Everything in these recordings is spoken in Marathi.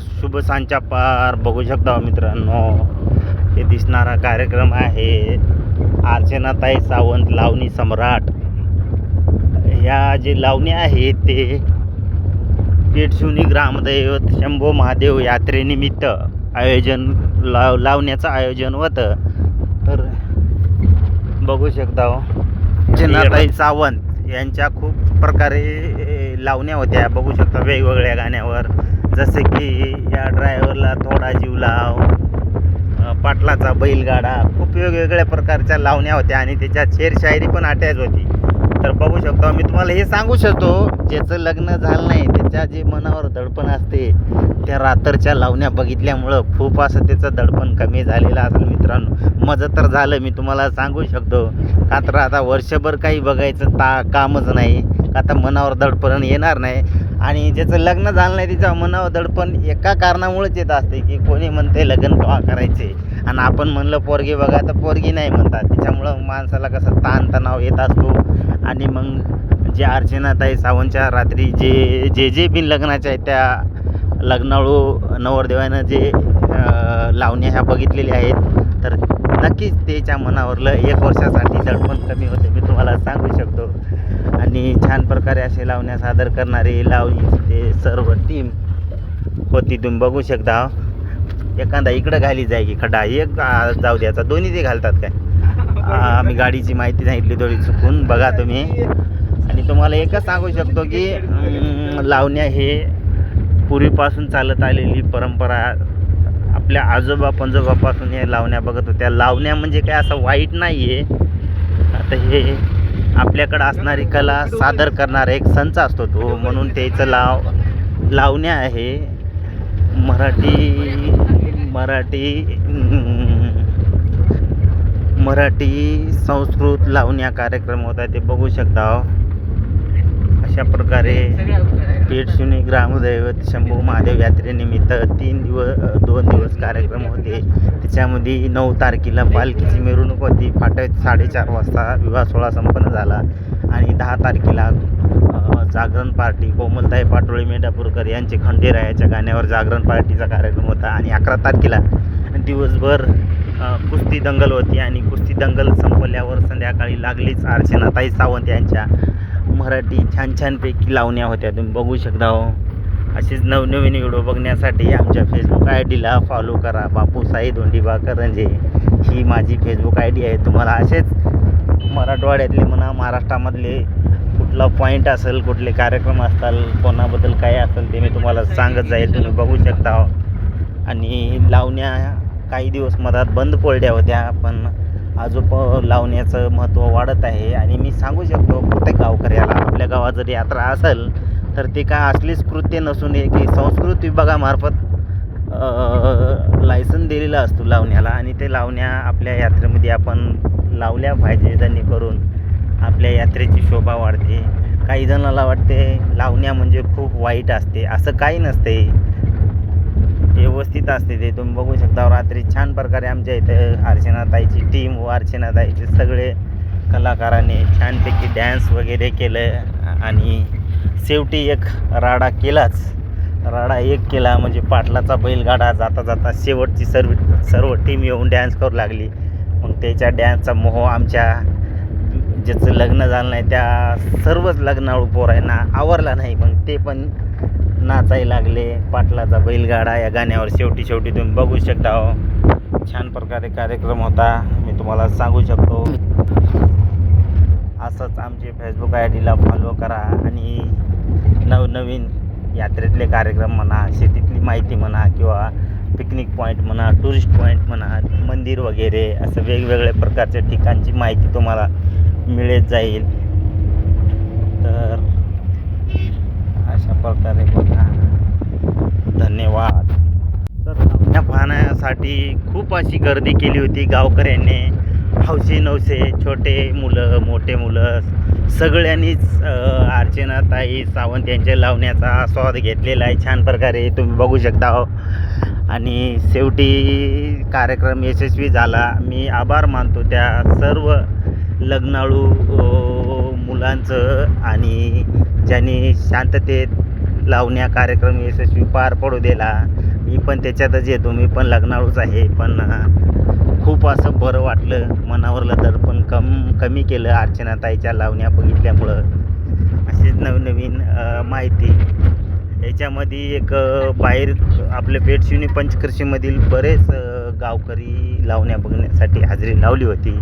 शुभ सांच्या पार. बघू शकता मित्रांनो हे दिसणारा कार्यक्रम आहे. अर्चनाताई सावंत लावणी सम्राट. ह्या जे लावणी आहे ते पेठशिवनी ग्रामदैवत शंभो महादेव यात्रेनिमित्त आयोजन लाव लावण्याचं आयोजन होतं. तर बघू शकता हो. अर्चनाताई सावंत यांच्या खूप प्रकारे लावण्या होत्या. बघू शकता वेगवेगळ्या गाण्यावर. जसे की या ड्रायव्हरला थोडा जीव लाव पाटलाचा बैलगाडा खूप वेगवेगळ्या प्रकारच्या लावण्या होत्या आणि त्याच्यात शेरशायरी पण अटॅच होती. तर बघू शकतो मी तुम्हाला हे सांगू शकतो ज्याचं लग्न झालं नाही त्याच्या जे मनावर दडपण असते त्या रात्रच्या लावण्या बघितल्यामुळं खूप असं त्याचं दडपण कमी झालेलं असेल मित्रांनो. माझं तर झालं मी तुम्हाला सांगू शकतो. का तर आता वर्षभर काही बघायचं ता कामच नाही. का आता मनावर दडपण येणार नाही. आणि ज्याचं लग्न झालं नाही तिच्या मनावर दडपण एका कारणामुळेच येत असते की कोणी म्हणते लग्न का करायचे? आणि आपण म्हणलं पोरगी बघा तर पोरगी नाही म्हणतात. त्याच्यामुळं माणसाला कसं ताणतणाव येत असतो. आणि मग जे अर्चनाताई सावंतच्या रात्री जे जे जे बिन लग्नाच्या आहेत त्या लग्नाळू नवरदेवानं जे लावण्या ह्या बघितलेल्या आहेत तर नक्कीच त्याच्या मनावरलं एक वर्षासाठी दडपण कमी होते. मी तुम्हाला सांगू शकतो. छान प्रकारे असे लावण्या सादर करणारे लावली ते सर्व टीम होती. तुम्ही बघू शकता. एखादा इकडं घाली जाय की खड्डा. एक जाऊ द्याचा दोन्ही ते घालतात काय? आम्ही गाडीची माहिती सांगितली थोडी चुकून. बघा तुम्ही. आणि तुम्हाला एकच सांगू शकतो की लावण्या हे पूर्वीपासून चालत आलेली परंपरा. आपल्या आजोबा पंजोबापासून हे लावण्या बघत होत्या. लावण्या म्हणजे काय असं वाईट नाही आहे आता हे आपल्याकडं असणारी कला सादर करणारा एक संच असतो तो म्हणून त्याचं लाव लावण्या आहे. मराठी मराठी मराठी संस्कृत लावण्या कार्यक्रम होता ते बघू शकता. अशा प्रकारे पेटशिवनी ग्रामदैवत शंभू महादेव यात्रेनिमित्त तीन दिवस दोन दिवस कार्यक्रम होते. त्याच्यामध्ये नऊ तारखेला पालखीची मिरवणूक होती. फाटक साडेचार वाजता विवाह सोहळा संपन्न झाला. आणि दहा तारखेला जागरण पार्टी कोमलताई पाटोळे मेंढापूरकर यांचे खंडेरायाच्या गाण्यावर जागरण पार्टीचा कार्यक्रम होता. आणि अकरा तारखेला दिवसभर कुस्ती दंगल होती. आणि कुस्ती दंगल संपल्यावर संध्याकाळी लागलीच अर्चनाताई सावंत यांच्या मराठी छान छानपैकी लावण्या होत्या. तुम्ही बघू शकता हो. असेच नवनवीन व्हिडिओ बघण्यासाठी आमच्या फेसबुक आय डीला फॉलो करा. बापू साई धोंडीबा करंजे ही माझी फेसबुक आय डी आहे. तुम्हाला असेच मराठवाड्यातले म्हणा महाराष्ट्रामधले कुठला पॉईंट असेल कुठले कार्यक्रम असताल कोणाबद्दल काय असेल ते मी तुम्हाला सांगत जाईल. तुम्ही बघू शकता हो. आणि लावण्या काही दिवस मधात बंद पडल्या होत्या पण आजोप लावण्याचं महत्त्व वाढत आहे. आणि मी सांगू शकतो प्रत्येक गावकऱ्याला आपल्या गावात जर यात्रा असेल तर ते काय असलीच कृत्य नसून एक की संस्कृत विभागामार्फत लायसन दिलेलं असतो लावण्याला. आणि ते लावण्या आपल्या यात्रेमध्ये आपण लावल्या पाहिजे जेणेकरून आपल्या यात्रेची शोभा वाढते. काही जणाला वाटते लावण्या म्हणजे खूप वाईट असते. असं काही नसते. व्यवस्थित असते ते. तुम्ही बघू शकता रात्री छान प्रकारे आमच्या इथं अर्चनाताईची टीम व अर्चनाताईचे सगळे कलाकारांनी छानपैकी डॅन्स वगैरे केलं आणि शेवटी एक राडा केलाच. राडा एक केला म्हणजे पाटलाचा बैलगाडा. जाता जाता शेवटची सर्व सर्व टीम येऊन डॅन्स करू लागली. मग त्याच्या डॅन्सचा मोह आमच्या ज्याचं लग्न झालं नाही त्या सर्वच लग्नाळू पोरांना आवरला नाही. मग ते पण नाचायला लागले पाटलाचा बैलगाडा या गाण्यावर शेवटी शेवटी तुम्ही बघू शकता हो. छान प्रकारे कार्यक्रम होता. मी तुम्हाला सांगू शकतो. असंच आमचे फेसबुक आय डीला फॉलो करा आणि नवनवीन यात्रेतले कार्यक्रम म्हणा शेतीतली माहिती म्हणा किंवा पिकनिक पॉईंट म्हणा टुरिस्ट पॉईंट म्हणा मंदिर वगैरे असं वेगवेगळ्या प्रकारच्या ठिकाणची माहिती तुम्हाला मिळत जाईल तर अशा प्रकारे बघा धन्यवाद. तर लावण्या पाहण्यासाठी खूप अशी गर्दी केली होती. गावकऱ्यांनी हौसे नवसे छोटे मुलं मोठे मुलं सगळ्यांनीच अर्चना अर्चनाताई सावंत यांच्या लावण्याचा स्वाद घेतलेला आहे. छान प्रकारे तुम्ही बघू शकता हो. आणि शेवटी कार्यक्रम यशस्वी झाला. मी आभार मानतो त्या सर्व लग्नाळू मुलांचं आणि ज्यांनी शांततेत लावण्या कार्यक्रम यशस्वी पार पडू दिला मी पण त्याच्यातच येतो. मी पण लग्नाळूच आहे. पण खूप असं बरं वाटलं. मनावरलं तर पण कम कमी केलं अर्चनाताईच्या लावण्या बघितल्यामुळं. अशीच नवीन नवीन माहिती. याच्यामध्ये एक बाहेर आपल्या पेटशिवनी पंचकृषीमधील बरेच गावकरी लावण्या बघण्यासाठी हजेरी लावली होती.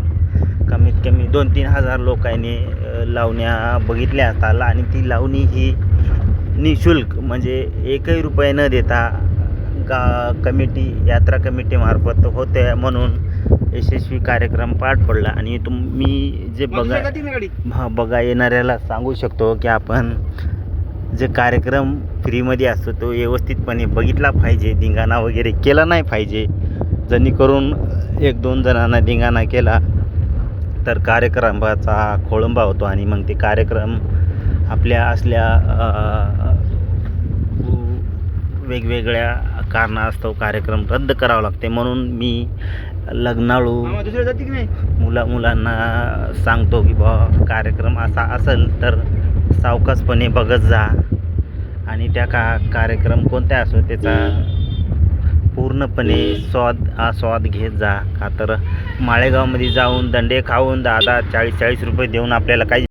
कमीत कमी दोन तीन हजार लोकांनी लावण्या बघितल्या असताल आणि ती लावणी ही निशुल्क म्हणजे एकही रुपये न देता गा कमिटी यात्रा कमिटीमार्फत होते म्हणून यशस्वी कार्यक्रम पार पडला. आणि तुम्ही जे बघा हा बघा येणाऱ्याला सांगू शकतो की आपण जे कार्यक्रम फ्रीमध्ये असतो तो व्यवस्थितपणे बघितला पाहिजे धिंगाणा वगैरे केला नाही पाहिजे. जेणेकरून एक दोन जणांना धिंगाणा केला तर कार्यक्रमाचा खोळंबा होतो आणि मग ते कार्यक्रम आपल्या असल्या वेगवेगळ्या कारणास्तव कार्यक्रम रद्द करावा लागते. म्हणून मी लग्नाळू दुसऱ्या जाती की नाही? मुला मुलांना सांगतो की बा कार्यक्रम असा असेल तर सावकाशपणे बघत जा. आणि त्या का कार्यक्रम कोणत्या असो त्याचा पूर्णपणे स्वाद आस्वाद घेत जा. का तर माळेगावमध्ये जाऊन दंडे खाऊन दहा दहा चाळीस चाळीस रुपये देऊन आपल्याला काही